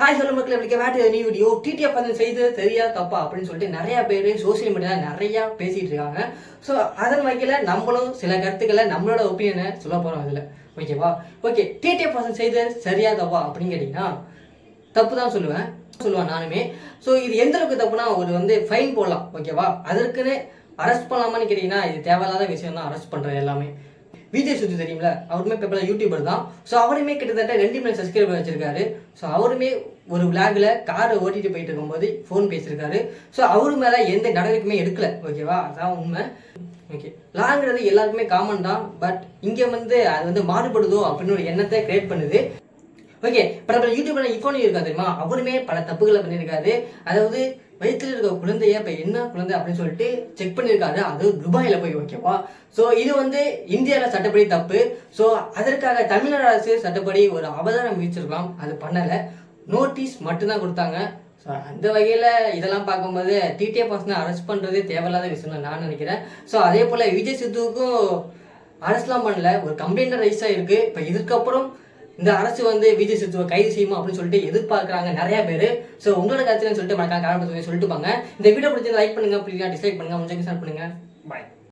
Hi சொல்ல மக்கள் எப்படி வேட்டு நியூ வீடியோ டிடிஎஃப் வந்து செய்து சரியா தப்பா அப்படின்னு சொல்லிட்டு நிறைய பேர் சோஷியல் மீடியாவில் நிறைய பேசிட்டு இருக்காங்க. ஸோ அதன் வகையில் நம்மளும் சில கருத்துக்களை நம்மளோட ஒப்பீனியனை சொல்ல போகிறோம் அதில். ஓகேவா ஓகே டிடிஎஃப் பர்சன் செய்து சரியா தப்பா அப்படின்னு கேட்டிங்கன்னா தப்பு தான் சொல்லுவேன். சொல்லுவேன் நானுமே. ஸோ இது எந்த அளவுக்கு தப்புனா ஒரு வந்து ஃபைன் போடலாம். ஓகேவா அதற்குன்னு அரெஸ்ட் பண்ணலாமான்னு கேட்டிங்கன்னா இது தேவையில்லாத விஷயம் தான் அரெஸ்ட் பண்ணுறது எல்லாமே. விஜய் சுத்தி தெரியும்ல அவருமே பேப்பரில் யூடியூபர் தான். ஸோ அவருமே கிட்டத்தட்ட ரெண்டு மில்லியன் சப்ஸ்கிரைபர் வச்சிருக்காரு. ஸோ அவருமே ஒரு விளாகில் காரை ஓட்டிட்டு போயிட்டு இருக்கும்போது ஃபோன் பேசியிருக்காரு. ஸோ அவரு மேலே எந்த நடவடிக்கையுமே எடுக்கல. ஓகேவா அதான் உண்மை. ஓகே லாங்கிறது எல்லாருக்குமே காமன் தான். பட் இங்கே வந்து அது வந்து மாறுபடுதோ அப்படின்னு ஒரு எண்ணத்தை கிரியேட் பண்ணுது. ஓகே பிரபல யூடியூபர் இஃபோன் இருக்கா தெரியுமா? அவருமே பல தப்புகளை பண்ணியிருக்காரு. அதாவது வயிற்றில் இருக்க குழந்தைய இப்போ என்ன குழந்தை அப்படின்னு சொல்லிட்டு செக் பண்ணியிருக்காரு. அது துபாயில் போய் ஓகேவா ஸோ இது வந்து இந்தியாவில் சட்டப்படி தப்பு. ஸோ அதற்காக தமிழ்நாடு அரசு சட்டப்படி ஒரு அவதாரம் விதிச்சிருக்கலாம் அது பண்ணலை. நோட்டீஸ் மட்டும்தான் கொடுத்தாங்க. ஸோ அந்த வகையில் இதெல்லாம் பார்க்கும்போது டிடிஏ பர்சனை அரெஸ்ட் பண்ணுறதே தேவையில்லாத விஷயம் நான் நினைக்கிறேன். ஸோ அதே போல் விஜய் சித்துவுக்கும் அரெஸ்ட்லாம் பண்ணல. ஒரு கம்ப்ளைண்ட் ரைஸ் ஆகிருக்கு இப்போ இதுக்கப்புறம் இந்த அரசு வந்து விஜய் சித்துவை கைது செய்யுமா அப்படின்னு சொல்லிட்டு எதிர்பார்க்குறாங்க நிறைய பேர். ஸோ உங்களோட கருத்துலன்னு சொல்லிட்டு மறக்காம காரணம் சொல்லிட்டு போங்க. இந்த வீடியோ பிடிச்சி லைக் பண்ணுங்க. பிடிக்கா டிஸ்லைக் பண்ணுங்க. முடிஞ்ச ஷேர் பண்ணுங்க. பாய்